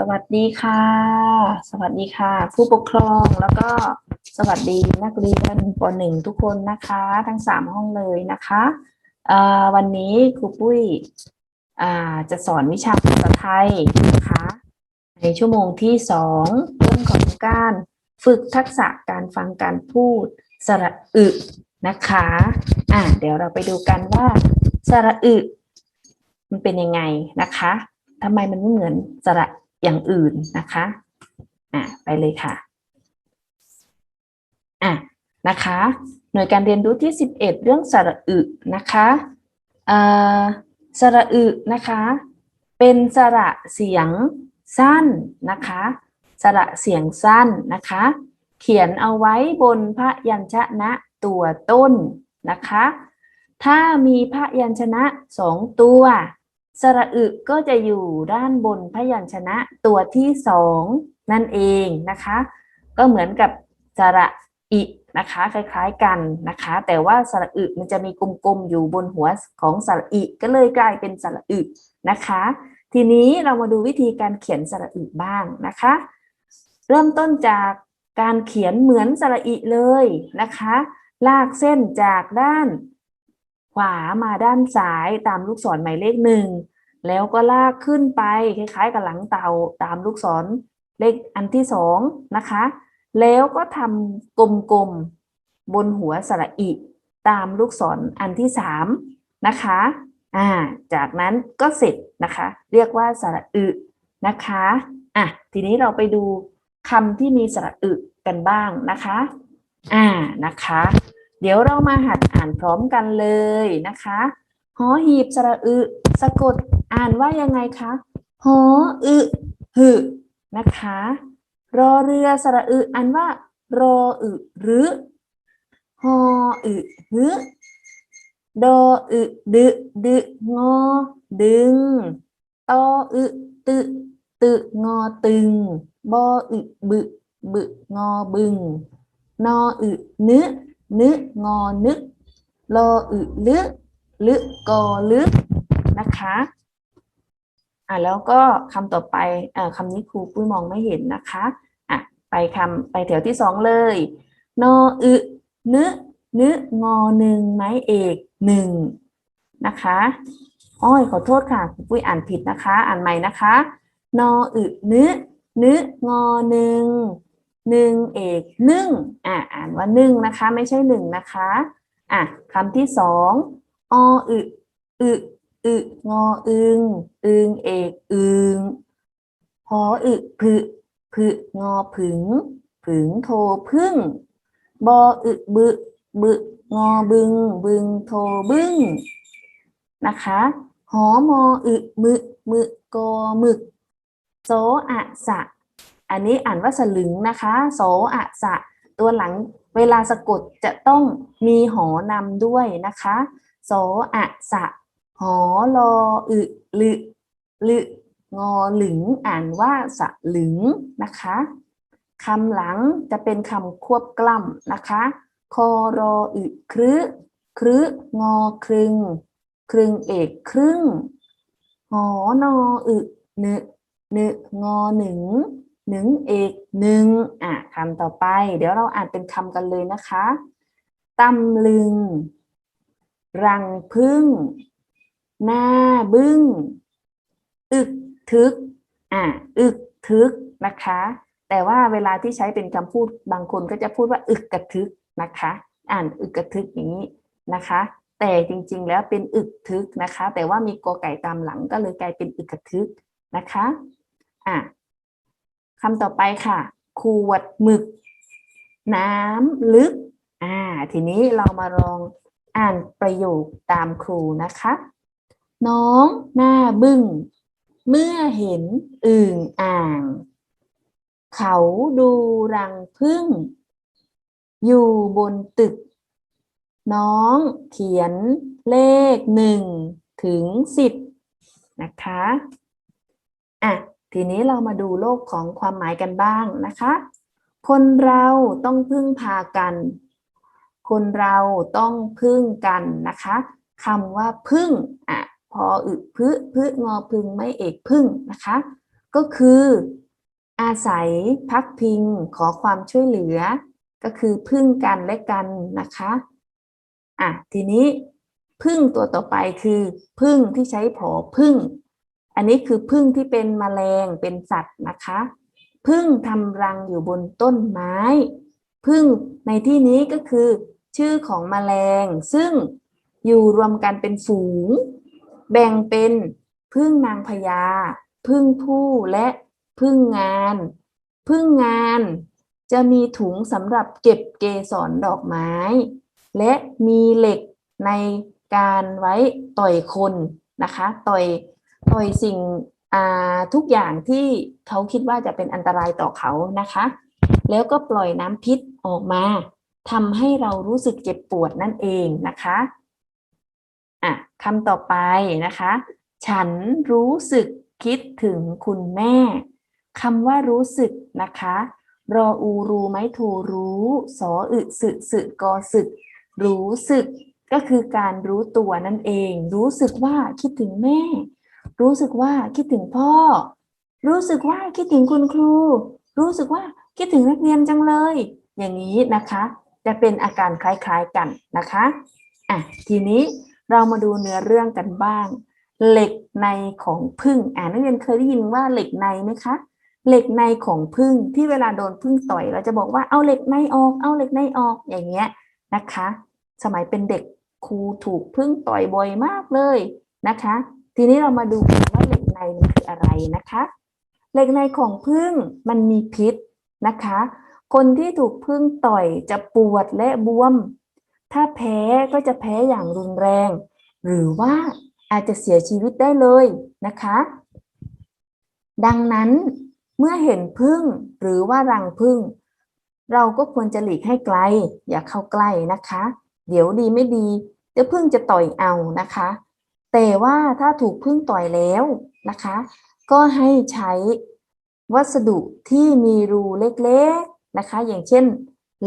สวัสดีค่ะ สวัสดีค่ะ ผู้ปกครองแล้วก็สวัสดีนักเรียนปหนึ่งทุกคนนะคะ ทั้งสามห้องเลยนะคะวันนี้ครูปุ้ยจะสอนวิชาภาษาไทยนะคะในชั่วโมงที่สองเรื่องของการฝึกทักษะการฟังการพูดสระอึนะคะอะเดี๋ยวเราไปดูกันว่าสระอึ มันเป็นยังไงนะคะทำไมมันไม่เหมือนสระ อย่างอื่นนะคะอะไปเลยค่ะอะนะคะ หน่วยการเรียนรู้ที่ 11 เรื่องสระอึนะคะเอ่อสระอึนะคะ เป็นสระเสียงสั้นนะคะ สระเสียงสั้นนะคะ เขียนเอาไว้บนพระยัญชนะตัวต้นนะคะ ถ้ามีพระยัญชนะสองตัว สระอึก็จะอยู่ด้านบนพยัญชนะตัวที่สองนั่นเองนะคะ ก็เหมือนกับสระอินะคะคล้ายๆกันนะคะ แต่ว่าสระอึมันจะมีกลมๆอยู่บนหัวของสระอิก็เลยกลายเป็นสระอึนะคะ ทีนี้เรามาดูวิธีการเขียนสระอึบ้างนะคะ เริ่มต้นจากการเขียนเหมือนสระอิเลยนะคะ ลากเส้นจากด้าน วามาด้านซ้ายตามลูกศรหมายเลขหนึ่งแล้วก็ลากขึ้นไปคล้ายๆ กับหลังเตาตามลูกศรเลขอันที่สองนะคะ แล้วก็ทำกลมๆบนหัวสระอิตามลูกศรอันที่สามนะคะอ่าจากนั้นก็เสร็จนะคะ เรียกว่าสระอึนะคะอะทีนี้เราไปดูคำที่มีสระอึกันบ้างนะคะ อ่านะคะ เดี๋ยวเรามาหัดอ่านพร้อมกันเลยนะคะหอหีบสระอึ สะกดอ่านว่ายังไงคะหออึหึนะคะ รอเรือสระอึอ่านว่า รออึหรือหออึหึดออึดึดึงอดึงตออึตึตึงอตึงบออึบึบึงอบึงนออึนึ นึงอนึกรออึลึลึกอลึกนะคะ อะแล้วก็คำต่อไปอ่อคำนี้ครูปุ้ยมองไม่เห็นนะคะอะไปคำไปแถวที่สองเลย นออึนึนึงอหนึ่งไม้เอกหนึ่งนะคะอ้อยขอโทษค่ะครูปุ้ยอ่านผิดนะคะ อ่านใหม่นะคะ นออึนึนึงอหนึ่ง หนึ่งเอกนึ่งอะอ่านว่านึ่งนะคะ ไม่ใช่หนึ่งนะคะอะคำที่สองออึอึอึงออึงอึงเอกอึงหออึผึผึงอผึงผึงโทพึ่งบออึบึบึงอบึงบึงโทบึ้งนะคะหอมออึมึมึกอมึกโสอะสะ อันนี้อ่านว่าสลึงนะคะโสอะสะ ตัวหลังเวลาสะกดจะต้องมีหอนำด้วยนะคะโสอะสะ หอลออึลึลึงอหลึงอ่านว่าสะหลึงนะคะคำหลังจะเป็นคำควบกล้ำนะคะคอรออึครึครึงอครึง ครึงเอกครึ่ง หอนออึนึนึงอหนึ่ง หนึ่งเอกหนึ่งอะคำต่อไป เดี๋ยวเราอ่านเป็นคำกันเลยนะคะตำลึง รังพึ่ง หน้าบึ้ง อึกทึก อะ อึกทึกนะคะ แต่ว่าเวลาที่ใช้เป็นคำพูดบางคนก็จะพูดว่าอึกกระทึกนะคะ อ่านอึกกระทึกอย่างนี้นะคะ แต่จริงๆแล้วเป็นอึกทึกนะคะ แต่ว่ามีกอไก่ตามหลังก็เลยกลายเป็นอึกกระทึกนะคะ อะ คำต่อไปค่ะ ขวดหมึก น้ำลึก อ่า ทีนี้เรามาลองอ่านประโยคตามครูนะคะ น้องหน้าบึ้ง เมื่อเห็นอึ่งอ่าง เขาดูรังพึ่ง อยู่บนตึก น้องเขียนเลขหนึ่งถึงสิบนะคะ อะ ทีนี้เรามาดูโลกของความหมายกันบ้างนะคะ คนเราต้องพึ่งพากัน คนเราต้องพึ่งกันนะคะคำว่าพึ่งอะพออึพึพึงอพึ่งไม่เอกพึ่งนะคะ ก็คือ อาศัยพักพิงขอความช่วยเหลือ ก็คือพึ่งกันและกันนะคะอะทีนี้พึ่งตัวต่อไปคือ พึ่งที่ใช้ผอพึ่ง อันนี้คือพึ่งที่เป็นแมลงเป็นสัตว์นะคะพึ่งทำรังอยู่บนต้นไม้ พึ่งในที่นี้ก็คือชื่อของแมลง ซึ่งอยู่รวมกันเป็นฝูง แบ่งเป็นพึ่งนางพญาพึ่งผู้และพึ่งงาน พึ่งงานจะมีถุงสำหรับเก็บเกสรดอกไม้ และมีเหล็กในการไว้ต่อยคนนะคะ ต่อย ต่อยสิ่งทุกอย่างที่เขาคิดว่าจะเป็นอันตรายต่อเขานะคะ แล้วก็ปล่อยน้ำพิษออกมาทำให้เรารู้สึกเจ็บปวดนั่นเองนะคะอะคำต่อไปนะคะ ฉันรู้สึกคิดถึงคุณแม่คำว่ารู้สึกนะคะ รออูรู้ไหมทูรู้สออึสึสึกอสึก รู้สึกก็คือการรู้ตัวนั่นเอง รู้สึกว่าคิดถึงแม่ รู้สึกว่าคิดถึงพ่อ รู้สึกว่าคิดถึงคุณครู รู้สึกว่าคิดถึงนักเรียนจังเลย อย่างนี้นะคะ จะเป็นอาการคล้ายๆกันนะคะอะทีนี้เรามาดูเนื้อเรื่องกันบ้าง เหล็กในของพึ่งอ่านักเรียนเคยได้ยินว่าเหล็กในไหมคะ เหล็กในของพึ่งที่เวลาโดนพึ่งต่อย เราจะบอกว่าเอาเหล็กในออกเอาเหล็กในออกอย่างเงี้ยนะคะ สมัยเป็นเด็กครูถูกพึ่งต่อยบ่อยมากเลยนะคะ ทีนี้เรามาดูกันว่าเหล็กในมันคืออะไรนะคะ เหล็กในของพึ่งมันมีพิษนะคะ คนที่ถูกพึ่งต่อยจะปวดและบวม ถ้าแพ้ก็จะแพ้อย่างรุนแรง หรือว่าอาจจะเสียชีวิตได้เลยนะคะ ดังนั้นเมื่อเห็นพึ่งหรือว่ารังพึ่ง เราก็ควรจะหลีกให้ไกล อย่าเข้าใกล้นะคะ เดี๋ยวดีไม่ดีเดี๋ยวพึ่งจะต่อยเอานะคะ แต่ว่าถ้าถูกพึ่งต่อยแล้วนะคะ ก็ให้ใช้วัสดุที่มีรูเล็กๆนะคะ อย่างเช่น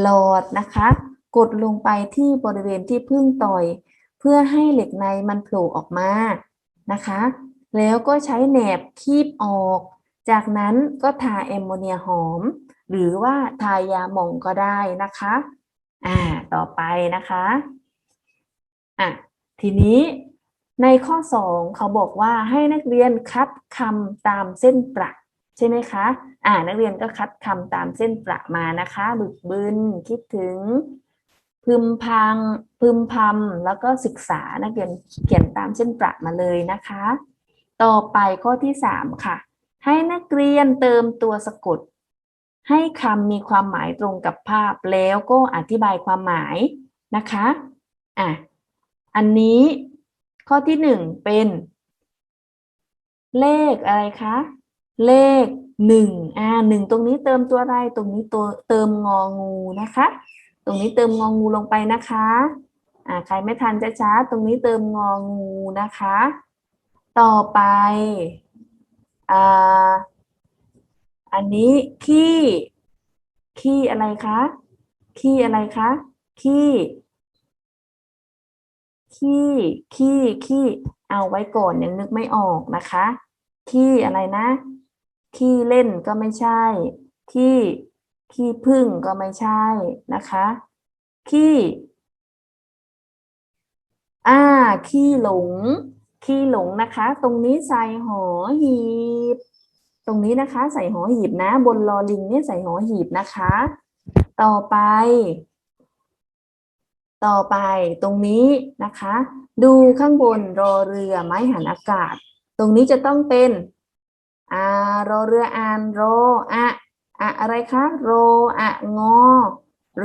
หลอดนะคะ กดลงไปที่บริเวณที่พึ่งต่อย เพื่อให้เหล็กในมันโผล่ออกมานะคะ แล้วก็ใช้แหนบคีบออก จากนั้นก็ทาแอมโมเนียหอม หรือว่าทายาหม่องก็ได้นะคะอ่าต่อไปนะคะอะทีนี้ ในข้อ 2 เขาบอกว่าให้นักเรียนคัดคำตามเส้นประใช่ไหมคะ อ่า นักเรียนก็คัดคำตามเส้นประมานะคะ บึกบึน คิดถึง พึมพัง พึมพำแล้วก็ศึกษา นักเรียนเขียนตามเส้นประมาเลยนะคะ ต่อไปข้อที่ 3 ค่ะ ให้นักเรียนเติมตัวสะกด ให้คำมีความหมายตรงกับภาพแล้วก็อธิบายความหมายนะคะ อะ อันนี้ ข้อที่หนึ่งเป็น เลขอะไรคะ เลขหนึ่งอ่าหนึ่งตรงนี้เติมตัวอะไร ตรงนี้ตัวเติมงองูนะคะ ตรงนี้เติมงองูลงไปนะคะ อ่าใครไม่ทันจะช้าตรงนี้เติมงองูนะคะ ต่อไปอ่าอันนี้ขี้ขี้อะไรคะขี้อะไรคะขี้ ขี้ขี้ขี้เอาไว้ก่อนยังนึกไม่ออกนะคะขี้อะไรนะขี้เล่นก็ไม่ใช่ขี้ขี้พึ่งก็ไม่ใช่นะคะขี้อ่าขี้หลงขี้หลงนะคะ ตรงนี้ใส่หอหีบ ตรงนี้นะคะ ใส่หอหีบนะ บนลอลิงเนี่ยใส่หอหีบนะคะ ต่อไป ต่อไปตรงนี้นะคะ ดูข้างบนรอเรือไม้หันอากาศ ตรงนี้จะต้องเป็นอารอเรืออ่านรออะอะอะไรคะรออะงอ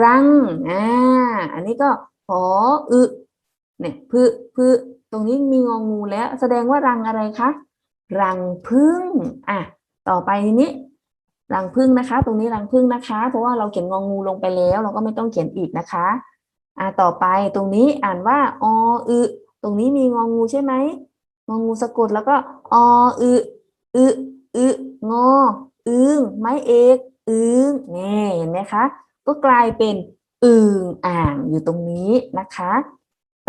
รังอ่าอันนี้ก็หออึเนี่ยพึพึตรงนี้มีงองูแล้ว แสดงว่ารังอะไรคะรังพึ่งอะต่อไปทีนี้รังพึ่งนะคะ ตรงนี้รังพึ่งนะคะ เพราะว่าเราเขียนงองูลงไปแล้ว เราก็ไม่ต้องเขียนอีกนะคะ อ่าต่อไปตรงนี้อ่านว่าออึตรงนี้มีงองูใช่ไหมงองูสะกดแล้วก็ออึอึอึงออึงไม้เอกอึงนี่เห็นไหมคะ ก็กลายเป็นอึงอ่างอยู่ตรงนี้นะคะ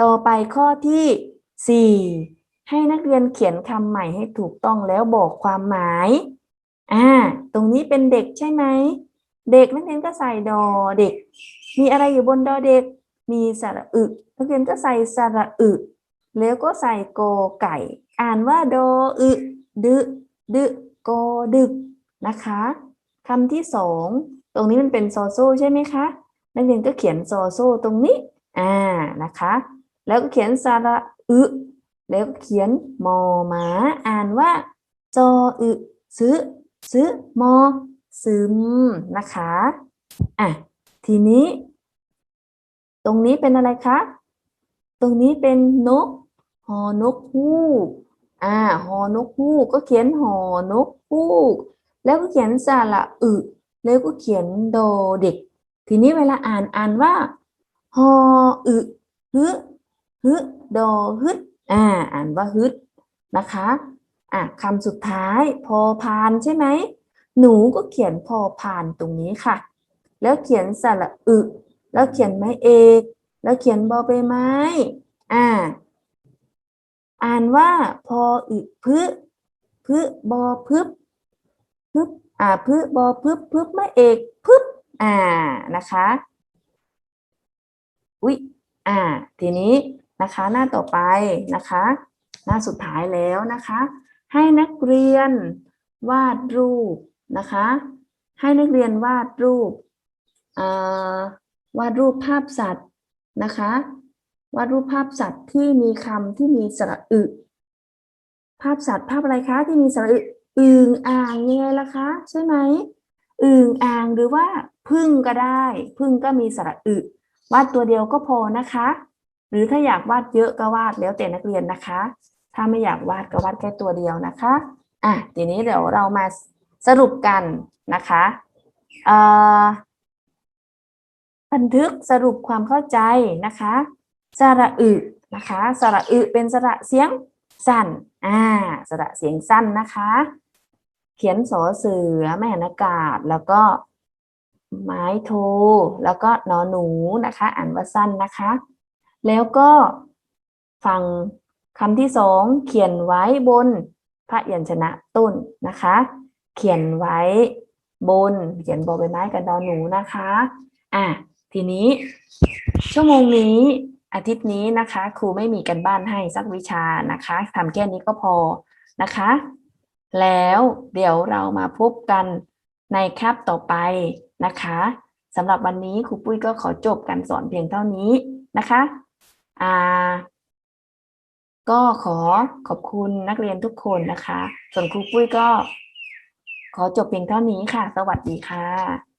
ต่อไปข้อที่สี่ให้นักเรียนเขียนคำใหม่ให้ถูกต้องแล้วบอกความหมายอ่าตรงนี้เป็นเด็กใช่ไหม เด็กนักเรียนก็ใส่ดอเด็ก มีอะไรอยู่บนดอเด็ก มีสระอึนักเรียนก็ใส่สระอึ แล้วก็ใส่โกไก่ อ่านว่าโดอึดึดึโกดึกนะคะคำที่สองตรงนี้มันเป็นโซโซใช่ไหมคะนักเรียนก็เขียนโซโซตรงนี้อ่านะคะ แล้วก็เขียนสระอึแล้วก็เขียนมอมาอ่านว่าจออึซื้อซื้อมอซึมนะคะอะทีนี้ ตรงนี้เป็นอะไรคะ ตรงนี้เป็นนก หอนกฮูก อ่า หอนกฮูก ก็เขียนหอนกฮูก แล้วก็เขียนสระอึแล้วก็เขียนโดเด็ก ทีนี้เวลาอ่านอ่านว่า หออึฮึฮึโดฮึดอ่า อ่านว่าฮึดนะคะ อะคำสุดท้ายพอพานใช่ไหม หนูก็เขียนพอพานตรงนี้ค่ะ แล้วเขียนสระอึ แล้วเขียนไม้เอก แล้วเขียนบอใบไม้ อ่า อ่านว่าพออึพึพึบอพึบพึบอ่าพึบอพึบพึบไม้เอกพึบอ่านะคะอุ๊ยอ่า ทีนี้นะคะ หน้าต่อไปนะคะ หน้าสุดท้ายแล้วนะคะ ให้นักเรียนวาดรูปนะคะ ให้นักเรียนวาดรูปเอ่อ วาดรูปภาพสัตว์นะคะ วาดรูปภาพสัตว์ที่มีคำที่มีสระอึ ภาพสัตว์ภาพอะไรคะที่มีสระอึอึงอ่างยังไงล่ะคะใช่ไหมอึงอ่างหรือว่าพึ่งก็ได้ พึ่งก็มีสระอึวาดตัวเดียวก็พอนะคะ หรือถ้าอยากวาดเยอะก็วาดแล้วแต่นักเรียนนะคะ ถ้าไม่อยากวาดก็วาดแค่ตัวเดียวนะคะอะทีนี้เดี๋ยวเรามาสรุปกันนะคะเอ่อ บันทึกสรุปความเข้าใจนะคะสระอึนะคะสระอึเป็นสระเสียงสั้นอ่าสระเสียงสั้นนะคะ เขียนสอเสือแม่นอากาศแล้วก็ไม้โท แล้วก็นอหนูนะคะ อ่านว่าสั้นนะคะ แล้วก็ฟังคำที่สองเขียนไว้บนพระยัญชนะต้นนะคะ เขียนไว้บนเขียนบอใบไม้กับดอหนูนะคะ อะ ทีนี้ ชั่วโมงนี้อาทิตย์นี้นะคะ ครูไม่มีกันบ้านให้สักวิชานะคะทำแค่นี้ก็พอนะคะ แล้วเดี๋ยวเรามาพบกันในคาบต่อไปนะคะสำหรับวันนี้ครูปุ้ยก็ขอจบการสอนเพียงเท่านี้นะคะอ่าก็ขอขอบคุณนักเรียนทุกคนนะคะ ส่วนครูปุ้ยก็ขอจบเพียงเท่านี้ค่ะ สวัสดีค่ะ